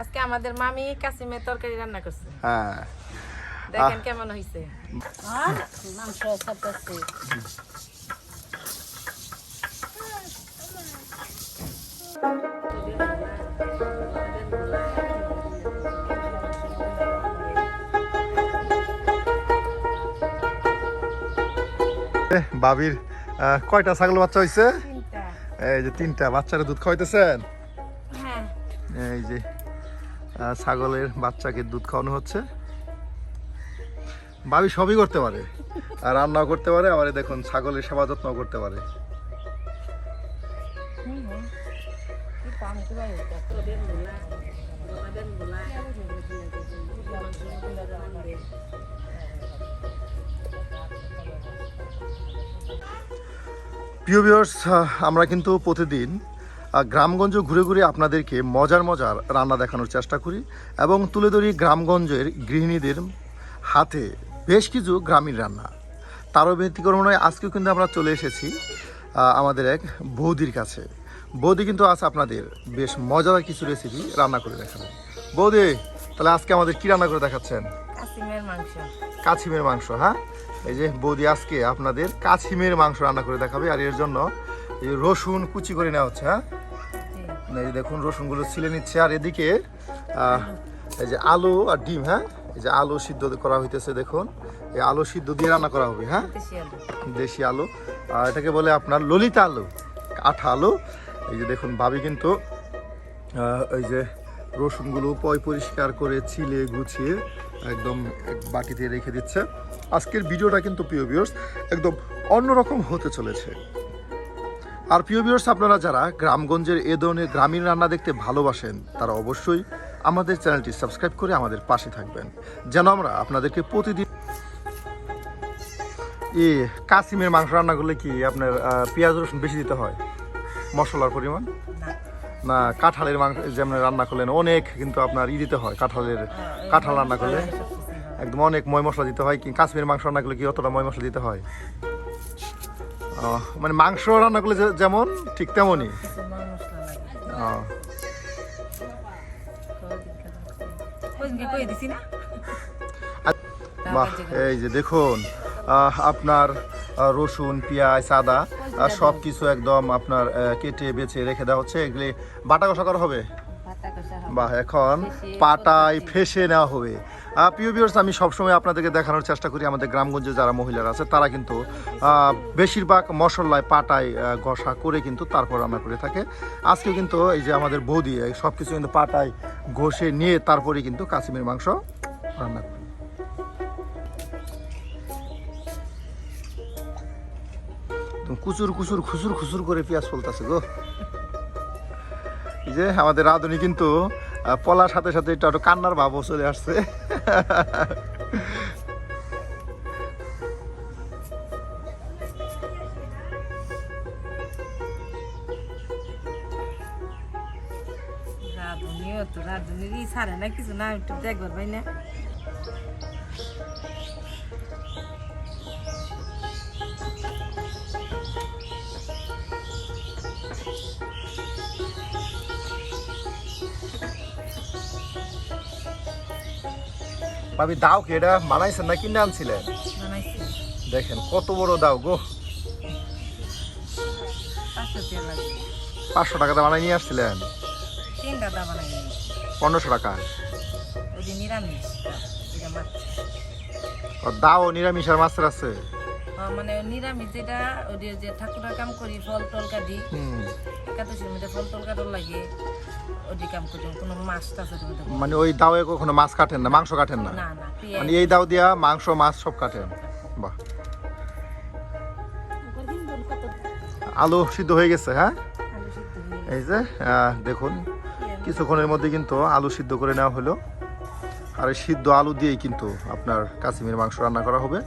আজকে আমাদের মামি কাসিমের তরকারি রান্না করছে। হ্যাঁ। দেখেন কেমন হয়েছে মাংস বাবির আহ, কয়টা ছাগল বাচ্চা হয়েছে এই যে তিনটা বাচ্চারা দুধ খাওয়াইতেছেন? এই যে ছাগলের বাচ্চাকে দুধ খাওয়ানো হচ্ছে। বাবি সবই করতে পারে, আর রান্নাও করতে পারে, আবার দেখুন, ছাগলের সেবা যত্ন করতে পারে। প্রিয় ভিউয়ার্স আমরা কিন্তু প্রতিদিন গ্রামগঞ্জ ঘুরে ঘুরে আপনাদেরকে মজার মজার রান্না দেখানোর চেষ্টা করি এবং তুলে ধরি গ্রামগঞ্জের গৃহিণীদের হাতে বেশ কিছু গ্রামীণ রান্না। তারও ব্যতিক্রম নয় আজকেও কিন্তু আমরা চলে এসেছি আমাদের এক বৌদির কাছে। বৌদি কিন্তু আজ আপনাদের বেশ মজাদার কিছু রেসিপি রান্না করে দেখাবে। বৌদি তাহলে আজকে আমাদের কি রান্না করে দেখাচ্ছেন? কাছিমের মাংস। হ্যাঁ? এই যে বৌদি আজকে আপনাদের কাছিমের মাংস রান্না করে দেখাবে আর এর জন্য এই রসুন কুচি করে নেওয়া হচ্ছে হ্যাঁ? এই যে দেখুন রসুনগুলো ছিলে নিচ্ছে আর এদিকে এই যে আলু আর ডিম হ্যাঁ? এই যে আলু সিদ্ধ করা হইতেছে দেখুন। এই আলু সিদ্ধ দিয়ে রান্না করা হবে হ্যাঁ? দেশি আলু। আর এটাকে বলে আপনার ললিতা আলু আঠা আলু। এই যে দেখুন ভাবি কিন্তু এই যে রসুনগুলো পয় পরিষ্কার করে ছিলে গুছিয়ে একদম এক বাটিতে রেখে দিচ্ছে। আজকের ভিডিওটা কিন্তু প্রিয় ভিউয়ার্স একদম অন্যরকম হতে চলেছে। আর প্রিয় ভিউয়ার্স আপনারা যারা গ্রামগঞ্জের এ ধরনের গ্রামীণ রান্না দেখতে ভালোবাসেন, তারা অবশ্যই আমাদের চ্যানেলটি সাবস্ক্রাইব করে আমাদের পাশে থাকবেন। যেন আমরা আপনাদেরকে প্রতিদিন ই কাসিমের মাংস রান্না করলে কি আপনার পেঁয়াজ, রসুন বেশি দিতে হয়? মশলার পরিমাণ? না, কাঁঠালের মাংস যেমন রান্না করলেন অনেক, কিন্তু আপনার ই দিতে হয় কাঁঠালের, কাঁঠাল রান্না করলে। একদম অনেক ময় মশলা দিতে হয়, কি কাশ্মীর মাংস রান্না করলে কি অতটা ময় মশলা দিতে হয়? মানে মাংস রান্না করলে যেমন ঠিক তেমনই। না বাহ এই যে দেখুন আপনার রসুন পেঁয়াজ আদা সব কিছু একদম আপনার কেটে বেছে রেখে দেওয়া হচ্ছে। এগুলি বাটা কষা করা হবে। বাহ এখন পাটায় ফেসে নেওয়া হবে। প্রিয় ভিউয়ার্স আমি সবসময় আপনাদেরকে দেখানোর চেষ্টা করি। আমাদের গ্রামগঞ্জে যারা মহিলারা আছে, তারা কিন্তু বেশিরভাগ মশলায় পাটায় ঘষা করে কিন্তু তারপর রান্না করে থাকে। আজকে কিন্তু এই যে আমাদের বৌদি সব কিছু কিন্তু পাটায় ঘষে নিয়ে তারপরে কিন্তু কাসিমের মাংস রান্না করে। কুচুর কুচুর, খুচুর খুচুর করে পেঁয়াজ ফলতেছে গো। এই যে আমাদের রাঁধুনি কিন্তু পলার সাথে সাথে একটু কান্নার ভাবও চলে আসছে। রাঁধুনিও তো রাঁধুনির ই ছাড়ে না কিছু না একটু দেখবার ভাই না ভাবি দাও কি এটা বানাইছেন না কিনে আনছিলেন দেখেন কত বড় দাও গো। পাঁচশো টাকাতে বানাই নিয়ে আসছিলেন? পনেরোশো টাকা। দাও নিরামিষ আর মাছের আছে। মানে নিরামিষ যেটা ওই যে- ঠাকুরের কাম করি ফল টল কাটি। একাদশীর মধ্যে ফল টল কাটল লাগে মানে ওই দাওয়ে কখনো মাছ কাটেন না মাংস কাটেন না? মানে এই দাও দিয়া মাংস মাছ সব কাটেন? বাহ। আলু সিদ্ধ হয়ে গেছে হ্যাঁ? এই যে দেখুন কিছুক্ষণের মধ্যে কিন্তু আলু সিদ্ধ করে নেওয়া হলো। আর এই সিদ্ধ আলু দিয়েই কিন্তু আপনার কাশ্মীর মাংস রান্না করা হবে।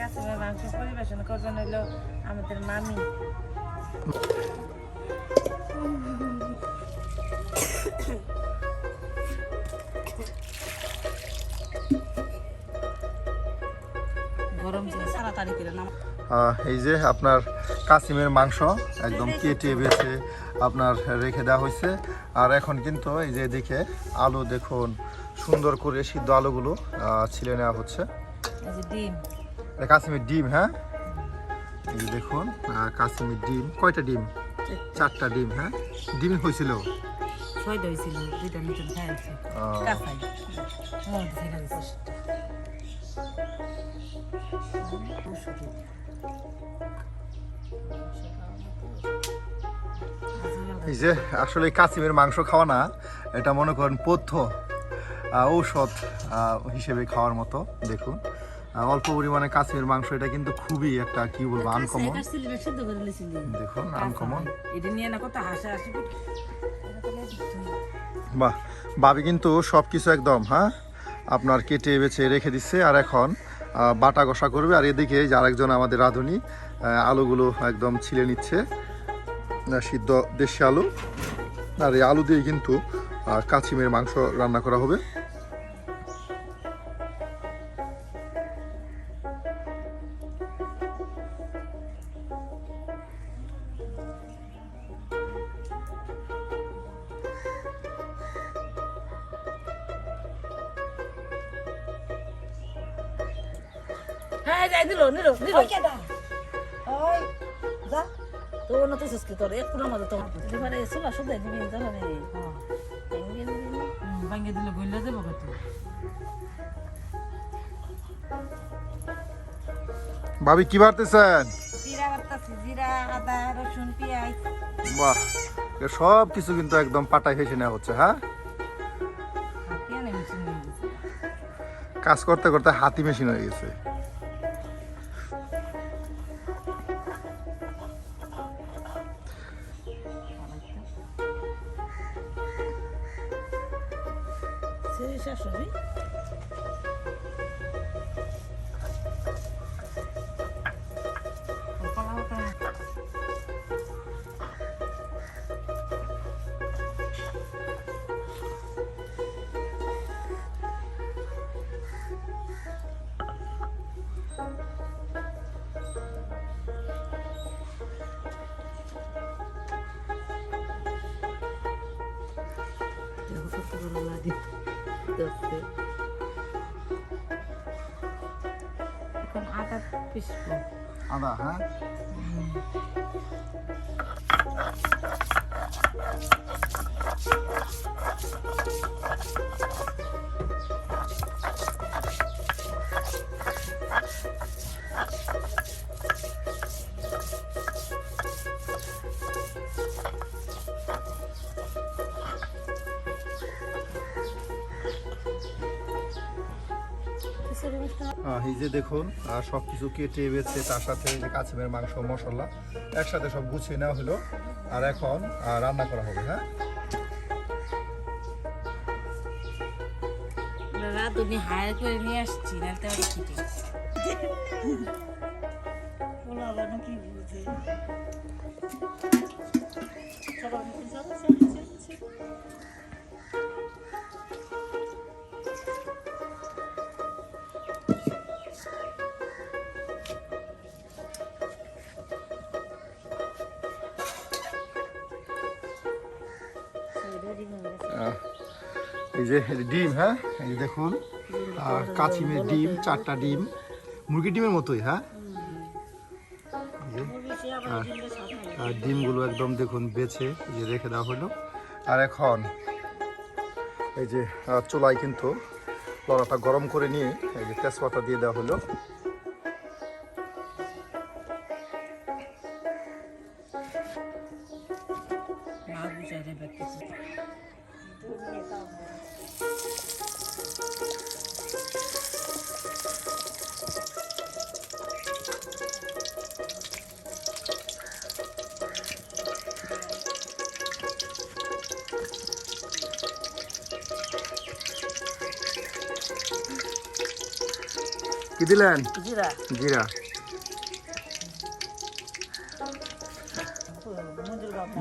কাছে মাংস পরিবেশন করবেন আমাদের মামি করে এই যে আপনার কাসিমের মাংস একদম কেটে বেছে আপনার রেখে দেওয়া হয়েছে। আর এখন কিন্তু এই যে এদিকে আলু দেখুন, সুন্দর করে সিদ্ধ আলুগুলো ছিলে নেওয়া হচ্ছে। ডিম। এটা কাসিমের ডিম হ্যাঁ? এই দেখুন কাশ্মীর ডিম। কয়টা ডিম? চারটা ডিম হ্যাঁ? ডিম হয়েছিল? ছয়টা হয়েছিল দুইটা নতুন খাইছে আহ, কাঁচাই থেকে দিচ্ছে এই যে আসলে কাসিমের মাংস খাওয়া না এটা মনে করেন পথ্য ঔষধ হিসেবে খাওয়ার মতো দেখুন। অল্প পরিমাণে কাসিমের মাংস এটা কিন্তু খুবই একটা কি বলব আনকমন দেখুন আনকমন এটা নিয়ে না কত হাসি হাসি বাহ ভাবি কিন্তু সব কিছু একদম হ্যাঁ? আপনার কেটে বেছে রেখে দিচ্ছে আর এখন বাটা কষা করবে আর এদিকে যে আরেকজন আমাদের রাঁধুনি আলুগুলো একদম ছিলে নিচ্ছে সিদ্ধ দেশি আলু আর এই আলু দিয়ে কিন্তু আহ, কাছিমের মাংস রান্না করা হবে। হ্যাঁ যাই দিল নিল নিল। ওই যা। তো না তো সুস্কি তোর এক পুরো মজা তো এবারে সোলা শুধু দিবি তাহলে ভেঙে দিবি। ভাঙ্গে দিলে বললে দেবো কত ভাবি কি বাড়তেছেন জিরা বাটতাছি জিরা আদা রসুন পেঁয়াজ। বাহ সব কিছু কিন্তু একদম পাটায় হেসে নেওয়া হচ্ছে হ্যাঁ? কাজ করতে করতে হাতি মেশিন হয়ে গেছে। এখন আটা পিসবো। আদা হ্যাঁ? এই যে দেখুন সব কিছু কেটে বেছে তার সাথে যে কাছিমের মাংস, মশলা, একসাথে সব গুছিয়ে নেওয়া হলো। আর এখন রান্না করা হবে হ্যাঁ? নিয়ে আসছি যে ডিম হ্যাঁ? এই যে দেখুন কাছিমের ডিম, চারটা ডিম। মুরগির ডিমের মতোই হ্যাঁ? আর ডিমগুলো একদম দেখুন বেছে যে রেখে দেওয়া হলো। আর এখন, এই যে চোলাই কিন্তু লড়াটা গরম করে নিয়ে এই যে তেজপাতা দিয়ে দেওয়া হলো। কি দিলেন? জিরা। জিরা।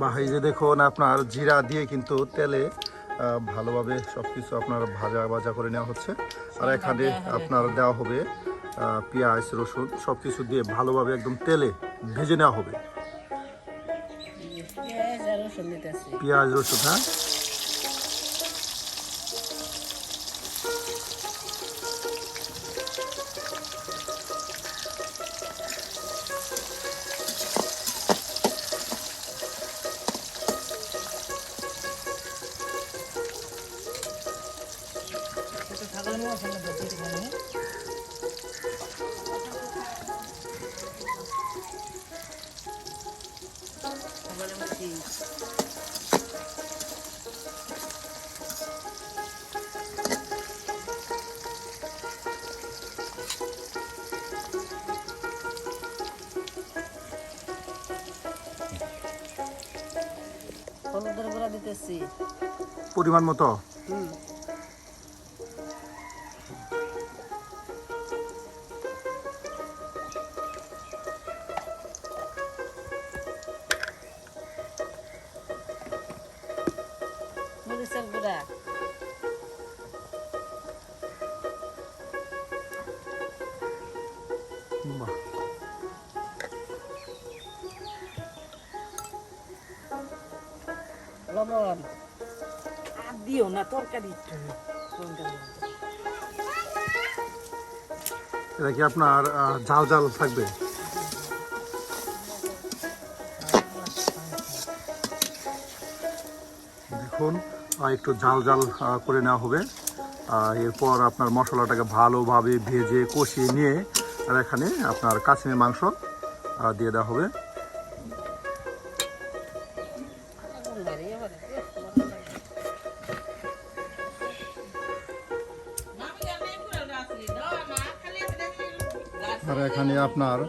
বাহ এই যে দেখুন আপনার জিরা দিয়ে কিন্তু তেলে ভালোভাবে সব কিছু আপনার ভাজা ভাজা করে নেওয়া হচ্ছে। আর এখানে আপনার দেওয়া হবে পেঁয়াজ রসুন সব কিছু দিয়ে ভালোভাবে একদম তেলে ভেজে নেওয়া হবে। পেঁয়াজ রসুন হ্যাঁ? দিতেছি পরিমাণ মতো? হুম। মরিচের গুঁড়া। এটা কি আপনার ঝাল ঝাল থাকবে? দেখুন একটু ঝাল ঝাল করে নেওয়া হবে। এরপর আপনার মশলাটাকে ভালোভাবে ভেজে কষিয়ে নিয়ে আর এখানে আপনার কাশ্মীর মাংস দিয়ে দেওয়া হবে। আপনার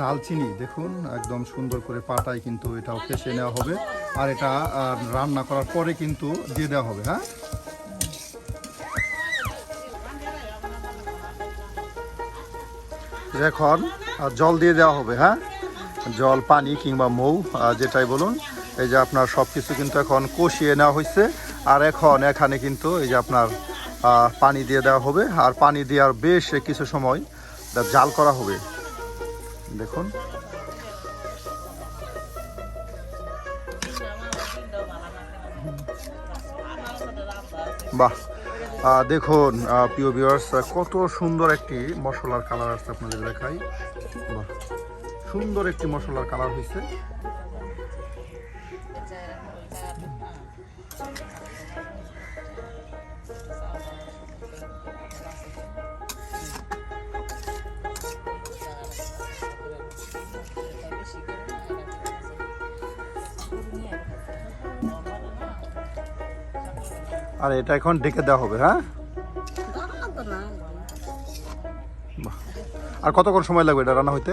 দালচিনি দেখুন, একদম সুন্দর করে পাটায় কিন্তু এটাও পেশে নেওয়া হবে। আর এটা রান্না করার পরে কিন্তু দিয়ে দেওয়া হবে হ্যাঁ? এখন জল দিয়ে দেওয়া হবে হ্যাঁ? জল, পানি কিংবা মৌ যেটাই বলুন, এই যে আপনার সব কিছু কিন্তু এখন কষিয়ে নেওয়া হয়েছে। আর এখন এখানে কিন্তু এই যে আপনার পানি দিয়ে দেওয়া হবে। আর পানি দেওয়ার বেশ কিছু সময় জাল করা হবে। দেখুন। বাহ দেখুন প্রিয় ভিউয়ার্স কত সুন্দর একটি মশলার কালার আসছে আপনাদের দেখাই। বাহ, সুন্দর একটি মশলার কালার হয়েছে এটা এখন ঢেকে দেওয়া হবে হ্যাঁ? আর কতক্ষণ সময় লাগবে এটা রান্না হইতে?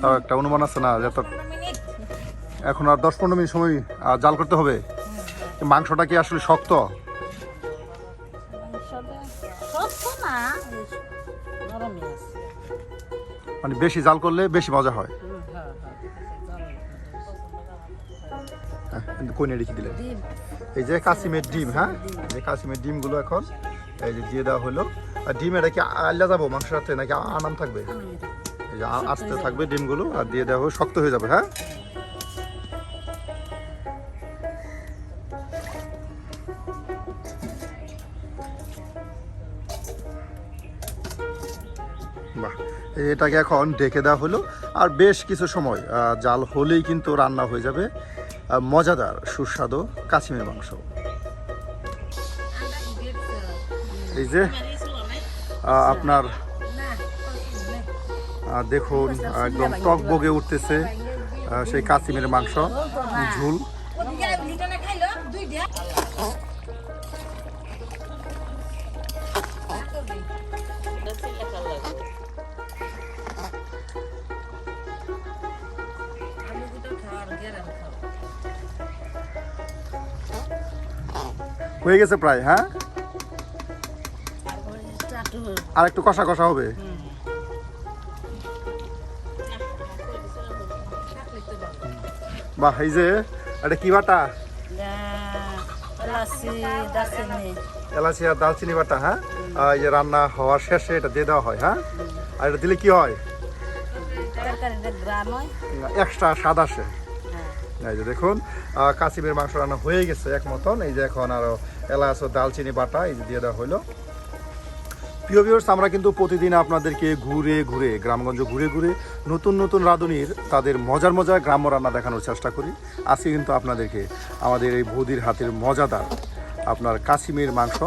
তাও একটা অনুমান আছে না, যে এখন আর দশ পনেরো মিনিট সময় জাল করতে হবে। মাংসটা কি আসলে শক্ত? মানে বেশি জাল করলে বেশি মজা হয়। কোনে রেখে দিলেন। এই যে কাসিমের ডিম হ্যাঁ? এই কাসিমের ডিমগুলো এখন এই যে দিয়ে দেওয়া হলো। আর ডিম এটা কি আল্লা যাব মাংসের সাথে নাকি আনাম থাকবে? এই যে আস্তে থাকবে ডিমগুলো আর দিয়ে দেওয়া শক্ত হয়ে যাবে হ্যাঁ? বাহ এটাকে এখন ডেকে দেওয়া হলো। আর বেশ কিছু সময় জাল হলেই কিন্তু রান্না হয়ে যাবে। মজাদার, সুস্বাদু কাশ্মীর মাংস। এই যে আপনার দেখুন, একদম টক বগে উঠতেছে সেই কাশ্মীরের মাংস, ঝুল। হয়ে গেছে প্রায় হ্যাঁ? আর একটু কষা কষা হবে। বাহ এই যে এটা কি বাটা? এলাচি আর দালচিনি বাটা হ্যাঁ? এই যে রান্না হওয়ার শেষে এটা দিয়ে দেওয়া হয় হ্যাঁ? আর এটা দিলে কি হয়? এক্সট্রা স্বাদ আসে। এই যে দেখুন আহ, কাসিমের মাংস রান্না হয়ে গেছে এক মতন। এই যে এখন আরও এলাচ ও দালচিনি বাটা, এই দিয়ে দেওয়া হলো। প্রিয় ভিউয়ার্স আমরা কিন্তু প্রতিদিন আপনাদেরকে ঘুরে ঘুরে, গ্রামগঞ্জ ঘুরে ঘুরে নতুন নতুন রাঁধুনির তাদের মজার মজার গ্রাম্য রান্না দেখানোর চেষ্টা করি। আজকে কিন্তু আপনাদেরকে আমাদের এই বৌদির হাতের মজাদার আপনার কাসিমের মাংস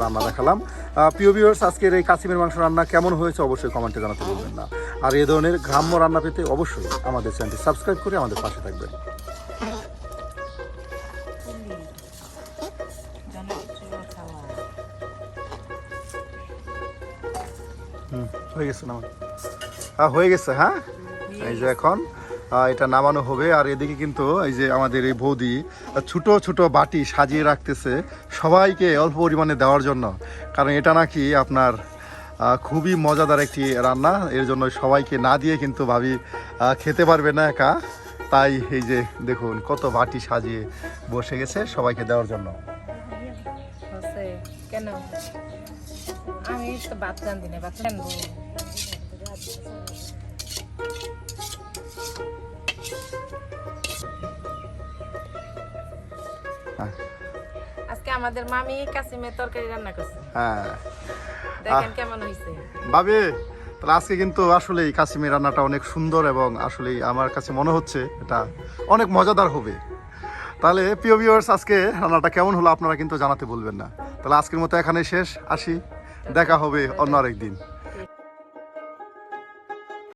রান্না দেখালাম। প্রিয় ভিউয়ার্স আজকের এই কাশিমের মাংস রান্না কেমন হয়েছে অবশ্যই কমেন্টে জানাতে বলবেন না। আর এই ধরনের গ্রাম্য রান্না পেতে অবশ্যই আমাদের চ্যানেলটি সাবস্ক্রাইব করে আমাদের পাশে থাকবেন। হুম, হয়ে গেছে নামান। হ্যাঁ হয়ে গেছে হ্যাঁ? এই যে এখন এটা নামানো হবে আর এদিকে কিন্তু এই যে আমাদের এই বৌদি ছোট ছোট বাটি সাজিয়ে রাখতেছে সবাইকে অল্প পরিমাণে দেওয়ার জন্য। কারণ এটা নাকি আপনার খুবই মজাদার একটি রান্না এর জন্য সবাইকে না দিয়ে কিন্তু ভাবি খেতে পারবে না একা। তাই এই যে দেখুন কত বাটি সাজিয়ে বসে গেছে সবাইকে দেওয়ার জন্য। তো ভাত রান্ধি না ভাত রান্ধবো। আজকে আমাদের মামি কাসিমের তরকারি রান্না করছে। হ্যাঁ। দেখেন কেমন হয়েছে ভাবে তাহলে আজকে কিন্তু আসলেই কাশ্মীর রান্নাটা অনেক সুন্দর এবং আসলেই আমার কাছে মনে হচ্ছে এটা অনেক মজাদার হবে। তাহলে প্রিয় ভিউয়ার্স আজকে রান্নাটা কেমন হলো আপনারা কিন্তু জানাতে বলবেন না। তাহলে আজকের মতো এখানে শেষ। আসি। দেখা হবে অন্য আরেকদিন।